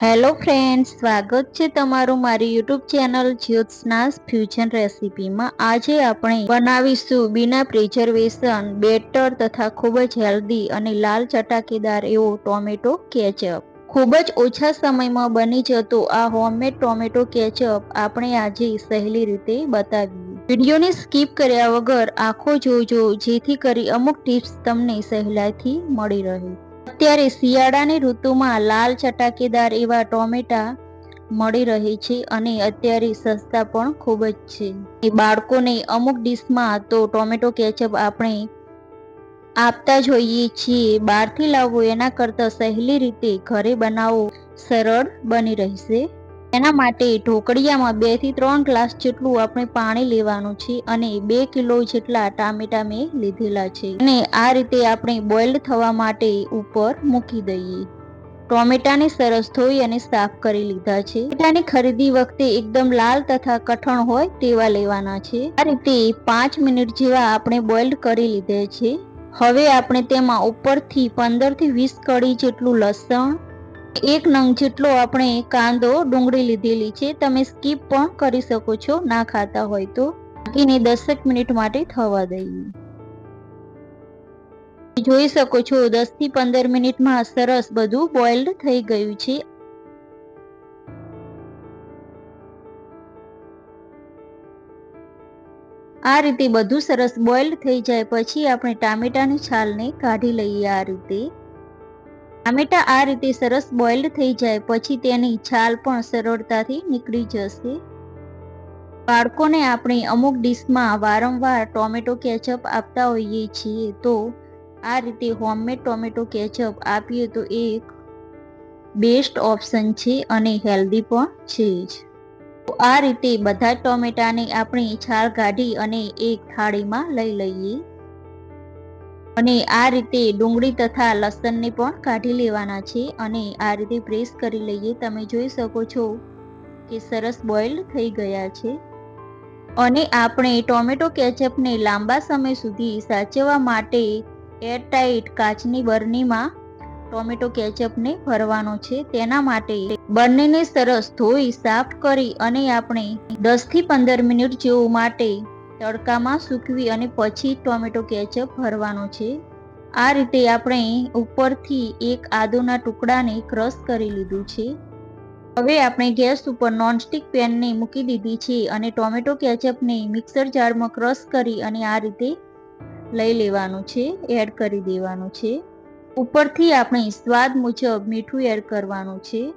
Hello friends સ્વાગત છે તમારું મારી યુટ્યુબ ચેનલ જ્યોત્સનાસ ફ્યુઝન રેસીપીમાં આજે આપણે બનાવીશું બિના પ્રિઝર્વેશન બેટર તથા ખૂબ જ હેલ્ધી અને લાલ ચટાકેદાર એવો ટોમેટો કેચઅપ. ખૂબ જ ઓછા સમયમાં બની જતો આ હોમમેડ ટોમેટો કેચઅપ આપણે આજે સહેલી રીતે બતાવીએ. વિડીયોને સ્કીપ કર્યા વગર આખો જોજો, જેથી કરી અમુક ટિપ્સ તમને સહેલાઈથી મળી રહે. અત્યારે શિયાળાની ઋતુમાં લાલ ચટાકેદાર એવા ટોમેટા મળી રહે છે અને અત્યારે સસ્તા પણ ખૂબ જ છે. બાળકોને અમુક ડીશમાં તો ટોમેટો કેચઅપ આપણે આપતા જોઈએ છીએ. બહારથી લાવવું એના કરતાં સહેલી રીતે ઘરે બનાવવો સરળ બની રહેશે. એના માટે ઢોકળિયામાં બેથી ત્રણ ગ્લાસ જેટલું આપણે પાણી લેવાનું છે અને બે કિલો જેટલા ટામેટા મેં લીધેલા છે. અને આ રીતે આપણે બોઇલ્ડ થવા માટે ઉપર મૂકી દઈએ. ટોમેટાને સરસ ધોઈ અને સાફ કરી લીધા છે. ટોમેટાની ખરીદી વખતે એકદમ લાલ તથા કઠણ હોય તેવા લેવાના છે. આ રીતે પાંચ મિનિટ જેવા આપણે બોઇલ્ડ કરી લીધે છે. હવે આપણે તેમાં ઉપરથી પંદરથી વીસ કડી જેટલું લસણ એક નંગ જેટલો આપણે કાંદો ડુંગળી લીધેલી છે, તમે સ્કીપ પણ કરી શકો છો, ના ખાતા હોય તો. બાકીને દસેક મિનિટ માટે થવા દઈએ. જોઈ શકો છો, દસથી પંદર મિનિટમાં સરસ બધું બોઇલ્ડ થઈ ગયું છે. આ રીતે બધું સરસ બોઇલ્ડ થઈ જાય, પછી આપણે ટામેટાની છાલને કાઢી લઈએ આ રીતે. ટામેટા આ રીતે સરસ બોઇલ્ડ થઈ જાય, પછી તેની છાલ પણ સરળતાથી નીકળી જશે. બાળકોને આપણે અમુક ડીશમાં વારંવાર ટોમેટો કેચઅપ આપતા હોઈએ છીએ, તો આ રીતે હોમમેડ ટોમેટો કેચઅપ આપીએ તો એક બેસ્ટ ઓપ્શન છે અને હેલ્ધી પણ છે જ. આ રીતે બધા ટોમેટાને આપણે છાલ કાઢી અને એક થાળીમાં લઈ લઈએ. અને આ રીતે ડુંગળી તથા લસણને પણ કાઢી લેવાના છે અને આ રીતે પ્રેસ કરી લઈએ. તમે જોઈ શકો છો કે સરસ બોઇલ થઈ ગયા છે. અને આપણે ટોમેટો કેચઅપને લાંબા સમય સુધી સાચવવા માટે એરટાઈટ કાચની બરણીમાં ટોમેટો કેચઅપને ભરવાનો છે. તેના માટે બંનેને સરસ ધોઈ સાફ કરી અને આપણે દસથી પંદર મિનિટ જેવું માટે તડકામાં સૂકવી અને પછી ટોમેટો કેચઅપ ભરવાનો છે. આ રીતે આપણે ઉપરથી એક આદુના ટુકડાને ક્રશ કરી લીધું છે. હવે આપણે ગેસ ઉપર નોનસ્ટિક પેનને મૂકી દીધી છે અને ટોમેટો કેચઅપને મિક્સર જારમાં ક્રશ કરી અને આ રીતે લઈ લેવાનું છે, એડ કરી દેવાનું છે. ઉપરથી આપણે સ્વાદ મુજબ મીઠું એડ કરવાનું છે.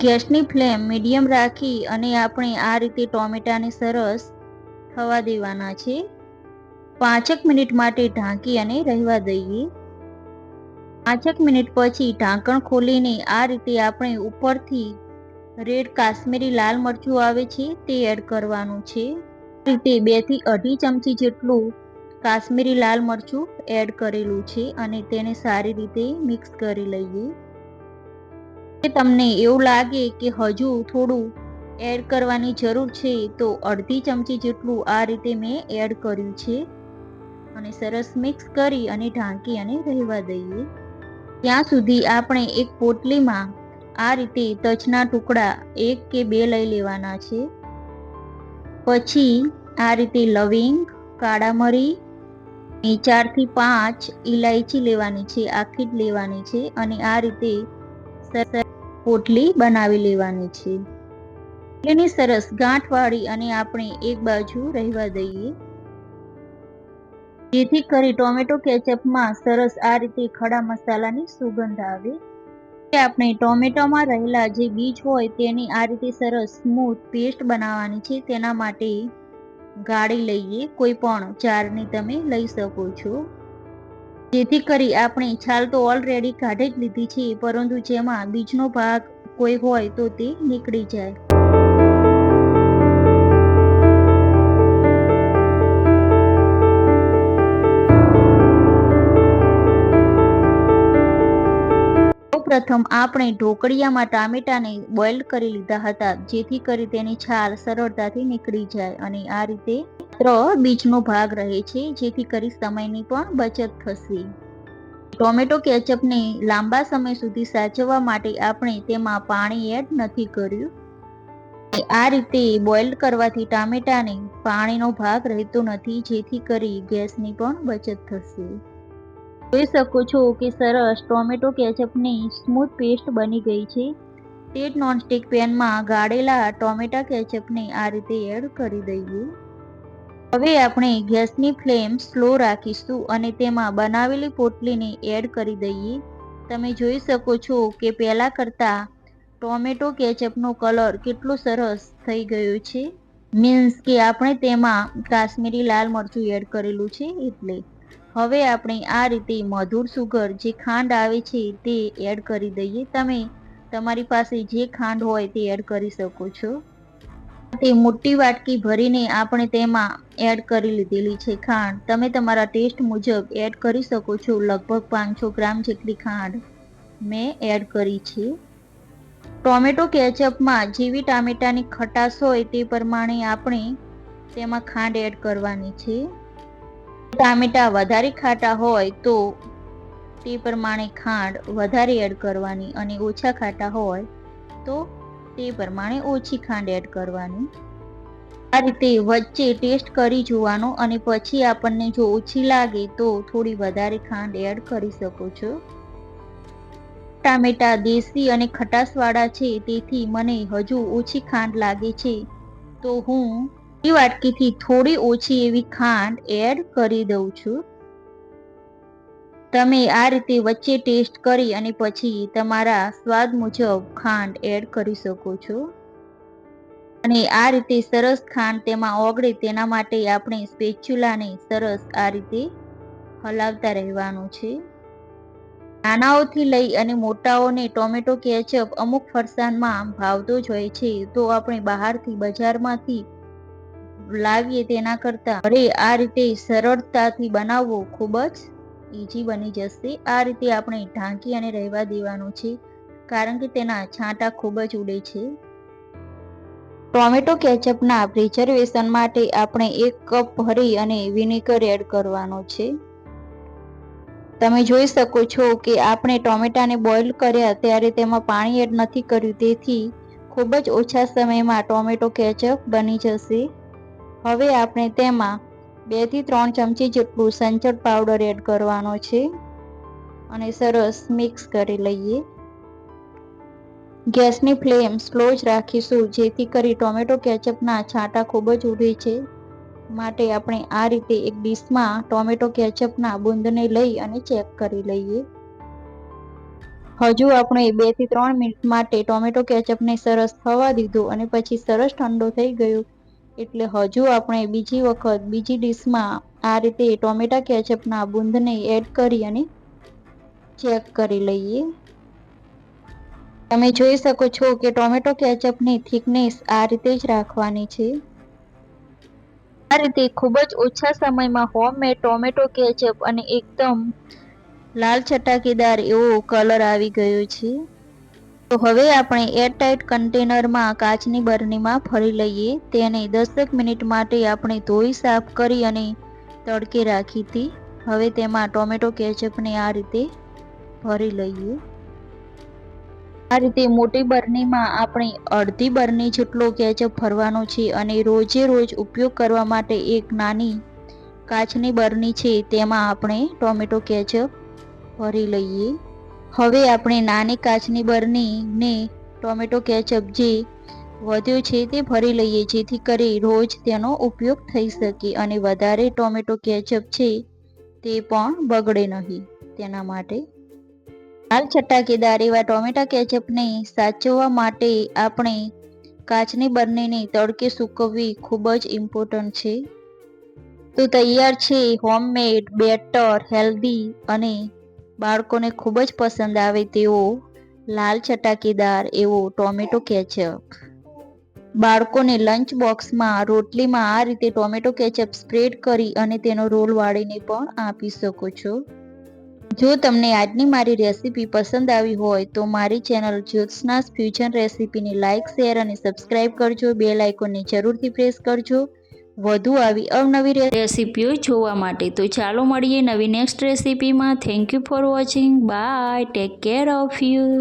ગેસની ફ્લેમ મીડિયમ રાખી અને આપણે આ રીતે ટોમેટાને સરસ થવા દેવાના છે. પાંચેક મિનિટ માટે ઢાંકી અને રહેવા દઈએ. પાંચેક મિનિટ પછી ઢાંકણ ખોલીને આ રીતે આપણે ઉપરથી રેડ કાશ્મીરી લાલ મરચું આવે છે તે એડ કરવાનું છે. રીતે બેથી અઢી ચમચી જેટલું કાશ્મીરી લાલ મરચું એડ કરેલું છે અને તેને સારી રીતે મિક્સ કરી લઈએ. તમને એવું લાગે કે હજુ થોડું એડ કરવાની જરૂર છે, તો અડધી ચમચી જેટલું આ રીતે મેં એડ કર્યું છે. અને સરસ મિક્સ કરી અને ઢાંકી અને રહેવા દઈએ. ત્યાં સુધી આપણે એક પોટલીમાં આ રીતે તજના ટુકડા એક કે બે લઈ લેવાના છે. પછી આ રીતે લવિંગ, કાળા મરી ચારથી પાંચ ઇલાયચી લેવાની છે, આખી જ લેવાની છે, અને આ રીતે પોટલી બનાવી લેવાની છે. એની સરસ ગાંઠ વાળી અને આપણે એક બાજુ રહેવા દઈએ. જેથી કરી ટોમેટો કેચઅપમાં સરસ આ રીતે ખડા મસાલાની સુગંધ આવે. આપણે ટોમેટોમાં રહેલા જે બીજ હોય તેની આ રીતે સરસ સ્મૂથ પેસ્ટ બનાવવાની છે. તેના માટે ગાળી લઈએ. કોઈ પણ ચારની તમે લઈ શકો છો. જેથી કરી આપણે છાલ તો ઓલરેડી કાઢી જ લીધી છે, પરંતુ જેમાં બીજનો ભાગ કોઈ હોય તો તે નીકળી જાય. પ્રથમ આપણે ઢોકળિયામાં ટામેટાને બોઇલ કરી લીધા હતા, જેથી કરી તેની છાલ સરળતાથી નીકળી જાય અને આ રીતે બીજનો ભાગ રહે છે, જેથી કરી સમયની પણ બચત થશે. ટોમેટો કેચઅપને લાંબા સમય સુધી સાચવવા માટે આપણે તેમાં પાણી એડ નથી કર્યું. આ રીતે બોઇલ કરવાથી ટામેટાને પાણીનો ભાગ રહેતો નથી, જેથી કરી ગેસની પણ બચત થશે. જોઈ શકો છો કે સરસ ટોમેટો કેચઅપની સ્મૂથ પેસ્ટ બની ગઈ છે. તે નોનસ્ટિક પેનમાં ગાળેલા ટોમેટા કેચઅપને આ રીતે એડ કરી દઈએ. હવે આપણે ગેસની ફ્લેમ સ્લો રાખીશું અને તેમાં બનાવેલી પોટલીને એડ કરી દઈએ. તમે જોઈ શકો છો કે પહેલાં કરતાં ટોમેટો કેચઅપનો કલર કેટલો સરસ થઈ ગયો છે. મીન્સ કે આપણે તેમાં કાશ્મીરી લાલ મરચું એડ કરેલું છે એટલે. હવે આપણે આ રીતે મધુર સુગર જે ખાંડ આવે છે તે એડ કરી દઈએ. તમે તમારી પાસે જે ખાંડ હોય તે એડ કરી શકો છો. તે મોટી વાટકી ભરીને આપણે તેમાં એડ કરી લીધેલી છે ખાંડ. તમે તમારા ટેસ્ટ મુજબ એડ કરી શકો છો લગભગ પાંચસો ગ્રામ જેટલી ખાંડ મેં એડ કરી છે. ટોમેટો કેચઅપમાં જેવી ટામેટાની ખટાશ હોય તે પ્રમાણે આપણે તેમાં ખાંડ એડ કરવાની છે. ટામેટા વધારે ખાટા હોય તો તે પ્રમાણે ખાંડ વધારે એડ કરવાની અને ઓછા ખાટા હોય તો તે પ્રમાણે ઓછી ખાંડ એડ કરવાની. આ રીતે વચ્ચે ટેસ્ટ કરી જોવાનો અને પછી આપણને જો ઓછી લાગે તો થોડી વધારે ખાંડ એડ કરી શકો છો. ટામેટા દેશી અને ખટાશવાળા છે, તેથી મને હજુ ઓછી ખાંડ લાગે છે, તો હું એ વાટકીથી થોડી ઓછી એવી ખાંડ એડ કરી દઉં છું. તમે આ રીતે વચ્ચે ટેસ્ટ કરી અને પછી તમારા સ્વાદ મુજબ ખાંડ એડ કરી શકો છો. અને આ રીતે સરસ ખાંડ તેમાં ઓગળે તેના માટે આપણે સ્પેચ્યુલાને સરસ આ રીતે હલાવતા રહેવાનું છે. નાનાઓથી લઈ અને મોટાઓને ટોમેટો, કેચઅપ અમુક ફરસાણમાં ભાવતો જ હોય છે, તો આપણે બહારથી બજારમાંથી લાવીએ તેના કરતાં ઘરે આ રીતે સરળતાથી બનાવવો ખૂબ જ ઇઝી બની જશે. આ રીતે આપણે ઢાંકી અને રહેવા દેવાનું છે, કારણ કે તેના છાંટા ખૂબ જ ઉડે છે. ટોમેટો કેચઅપના પ્રિઝર્વેશન માટે આપણે એક કપ ભરી અને વિનેગર એડ કરવાનો છે. તમે જોઈ શકો છો કે આપણે ટોમેટાને બોઇલ કર્યા ત્યારે તેમાં પાણી એડ નથી કર્યું, તેથી ખૂબ જ ઓછા સમયમાં ટોમેટો કેચઅપ બની જશે. હવે આપણે તેમાં બેથી ત્રણ ચમચી જેટલું સંચળ પાવડર એડ કરવાનો છે. અને સરસ મિક્સ કરી લઈએ. ગેસની ફ્લેમ સ્લો જ રાખીશું, જેથી કરી ટોમેટો કેચઅપના છાંટા ખૂબ જ ઉડે છે. માટે આપણે આ રીતે એક ડીશમાં ટોમેટો કેચઅપના બુંદને લઈ અને ચેક કરી લઈએ. હજુ આપણે બેથી ત્રણ મિનિટ માટે ટોમેટો કેચઅપને સરસ થવા દીધું અને પછી સરસ ઠંડો થઈ ગયો. એટલે હજુ આપણે બીજી વખત, બીજી ડીશમાં આ રીતે ટોમેટા કેચઅપના બુંદને એડ કરી અને ચેક કરી લઈએ. તમે જોઈ શકો છો કે ટોમેટો કેચઅપની થિકનેસ આ રીતે જ રાખવાની છે. આ રીતે ખૂબ જ ઓછા સમયમાં હોમમેડ ટોમેટો કેચઅપ અને એકદમ લાલ ચટાકેદાર એવો કલર આવી ગયો છે. તો હવે આપણે એરટાઇટ કન્ટેનરમાં કાચની બરણીમાં ફરી લઈએ. તેને દસેક મિનિટ માટે આપણે ધોઈ સાફ કરી અને તડકે રાખી હતી. હવે તેમાં ટોમેટો કેચઅપને આ રીતે ભરી લઈએ. આ રીતે મોટી બરણીમાં આપણે અડધી બરણી જેટલો કેચઅપ ભરવાનો છે અને રોજે રોજ ઉપયોગ કરવા માટે એક નાની કાચની બરણી છે તેમાં આપણે ટોમેટો કેચઅપ ભરી લઈએ. હવે આપણે નાની કાચની બરણીને ટોમેટો કેચઅપ જે વધ્યો છે તે ભરી લઈએ, જેથી કરી રોજ તેનો ઉપયોગ થઈ શકે અને વધારે ટોમેટો કેચઅપ છે તે પણ બગડે નહીં. તેના માટે લાલ ચટાકેદાર એવા ટોમેટા કેચઅપને સાચવવા માટે આપણે કાચની બરણીને તડકે સૂકવવી ખૂબ જ ઇમ્પોર્ટન્ટ છે. તો તૈયાર છે હોમમેડ, બેટર, હેલ્ધી અને બાળકોને ખૂબ જ પસંદ આવે તેવો લાલ ચટાકેદાર એવો ટોમેટો કેચઅપ. બાળકોને લંચ બોક્સમાં રોટલીમાં આ રીતે ટોમેટો કેચઅપ સ્પ્રેડ કરી અને તેનો રોલ વાળીને પણ આપી શકો છો. જો તમને આજની મારી રેસીપી પસંદ આવી હોય તો મારી ચેનલ જ્યોત્સનાસ ફ્યુઝન રેસીપીને લાઇક શેર અને સબસ્ક્રાઇબ કરજો. બે લાઇકોને જરૂરથી પ્રેસ કરજો. વધુ આવી અવનવી રેસીપીઓ જોવા માટે, તો ચાલો મળીએ નવી next રેસીપીમાં thank you for watching bye take care of you